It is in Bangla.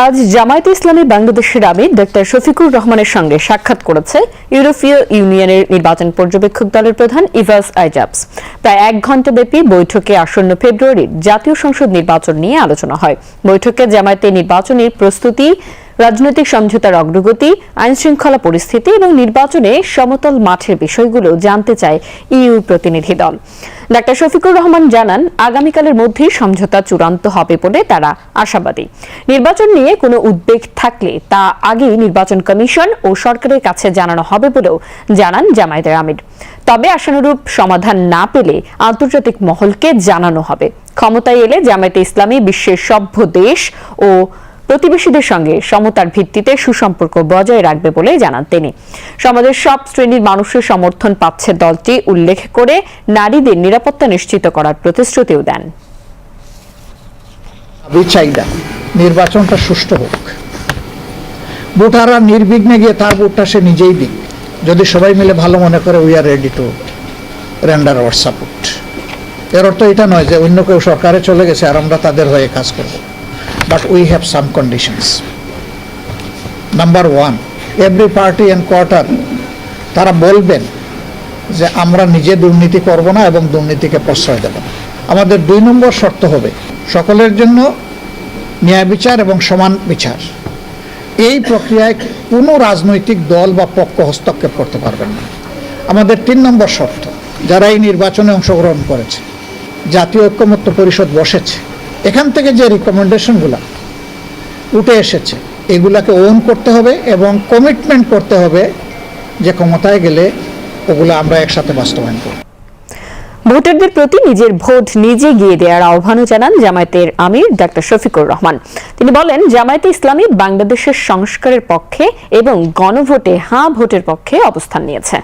আজ জামায়াতে ইসলামী বাংলাদেশের আমির ডক্টর শফিকুর রহমানের সঙ্গে সাক্ষাৎ করেছে ইউরোপীয় ইউনিয়নের নির্বাচন পর্যবেক্ষক দলের প্রধান ইভাস আইজাবস। প্রায় এক ঘণ্টা ব্যাপী বৈঠকে আসন্ন ফেব্রুয়ারির জাতীয় সংসদ নির্বাচন নিয়ে আলোচনা হয়। বৈঠকে জামায়াতে নির্বাচনের প্রস্তুতি রাজনৈতিক সমঝোতার অগ্রগতি আইন শৃঙ্খলা পরিস্থিতি এবং নির্বাচনে সমতল মাঠের বিষয়গুলো জানতে চায় ইইউ প্রতিনিধি দল। ডাক্তার শফিকুর রহমান জানান, আগামীকালের মধ্যেই সমঝোতা চূড়ান্ত হবে বলে তারা আশাবাদী। নির্বাচন নিয়ে কোনো উদ্বেগ থাকলে তা আগেই নির্বাচন কমিশন ও সরকারের কাছে জানানো হবে বলেও জানান জামায়াতের আমির। তবে আশানুরূপ সমাধান না পেলে আন্তর্জাতিক মহলকে জানানো হবে। ক্ষমতায় এলে জামায়াতে ইসলামী বিশ্বের সভ্য দেশ ও প্রতিবেশীদের সঙ্গে সমতার ভিত্তিতে সুসম্পর্ক বজায় রাখবে বলে জানান তিনি। সমাজের সব শ্রেণির মানুষের সমর্থন পাচ্ছে দলটি, উল্লেখ করে নারীদের নিরাপত্তা নিশ্চিত করার প্রতিশ্রুতিও দেন। নির্বাচনটা সুষ্ঠু হোক। ভোটাররা নির্বিঘ্নে গিয়ে তার ভোটটা সে নিজেই দিক। যদি সবাই মিলে ভালো মনে করে we are ready to render our support এর অর্থ এটা নয় যে অন্য কেউ সরকারে চলে গেছে আর আমরা তাদের হয়ে কাজ করব। But we have some conditions number one every party and quarter তারা বলবেন যে আমরা নিজে দুর্নীতি করব না এবং দুর্নীতিকে প্রশ্রয় দেব। আমাদের দুই নম্বর শর্ত হবে সকলের জন্য ন্যায় বিচার এবং সমান বিচার। এই প্রক্রিয়ায় কোনো রাজনৈতিক দল বা পক্ষ হস্তক্ষেপ করতে পারবেন না। আমাদের তিন নম্বর শর্ত, যারা এই নির্বাচনে অংশগ্রহণ করেছে, জাতীয় ঐক্যমত্য পরিষদ বসেছে এখান থেকে যে রিকমেন্ডেশনগুলো উঠে এসেছে, এগুলাকে ওন করতে হবে এবং কমিটমেন্ট করতে হবে যে ক্ষমতায় গেলে ওগুলো আমরা একসাথে বাস্তবায়ন করব। ভোটারদের প্রতি নিজের ভোট নিজে গিয়ে দেওয়ার আহ্বানও জানান জামায়াতের আমির ডাক্তার শফিকুর রহমান। তিনি বলেন, জামায়াতে ইসলামী বাংলাদেশের সংস্কারের পক্ষে এবং গণভোটে হাঁ ভোটের পক্ষে অবস্থান নিয়েছে।